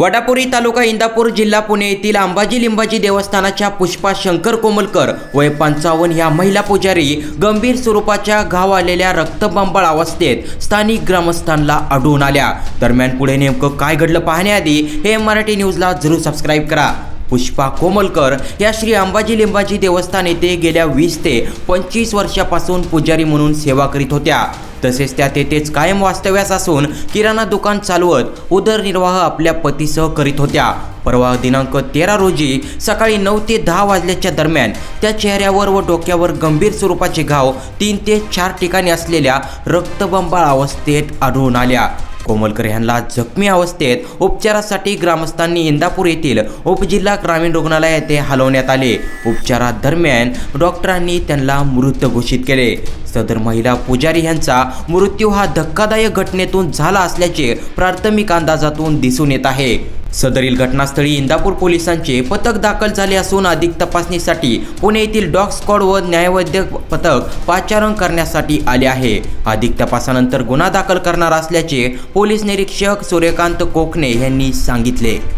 वडापुरी तालुका इंदापूर जिल्हा पुणे येथील अंबाजी लिंबाजी देवस्थानाच्या पुष्पा शंकर कोमलकर वय पंचावन्न ह्या महिला पुजारी गंभीर स्वरूपाच्या घाव आलेल्या रक्तबंबाळ अवस्थेत स्थानिक ग्रामस्थांना आढळून आल्या. दरम्यान पुढे नेमकं काय घडलं पाहण्याआधी हे मराठी न्यूजला जरूर सबस्क्राईब करा. पुष्पा कोमलकर या श्री अंबाजी लिंबाजी देवस्थान येथे गेल्या वीस ते पंचवीस वर्षापासून पुजारी म्हणून सेवा करीत होत्या. तसेच त्या तेथेच कायम वास्तव्यास असून किराणा दुकान चालवत उदरनिर्वाह आपल्या पतीसह करीत होत्या. परवा दिनांक तेरा रोजी सकाळी नऊ ते दहा वाजल्याच्या दरम्यान त्या चेहऱ्यावर व डोक्यावर गंभीर स्वरूपाचे घाव तीन ते चार ठिकाणी असलेल्या रक्तबंबाळ अवस्थेत आढळून आल्या. कोमलकर यांना जखमी अवस्थेत उपचारासाठी ग्रामस्थांनी इंदापूर येथील उपजिल्हा ग्रामीण रुग्णालय येथे हलवण्यात आले. उपचारादरम्यान डॉक्टरांनी त्यांना मृत घोषित केले. सदर महिला पुजारी यांचा मृत्यू हा धक्कादायक घटनेतून झाला असल्याचे प्राथमिक अंदाजातून दिसून येत आहे. सदरील घटनास्थळी इंदापूर पोलिसांचे पथक दाखल झाले असून अधिक तपासणीसाठी पुणे येथील डॉग स्क्वॉड व न्यायवैद्यक पथक पाचारण करण्यासाठी आले आहे. अधिक तपासानंतर गुन्हा दाखल करणार असल्याचे पोलीस निरीक्षक सूर्यकांत कोकणे यांनी सांगितले.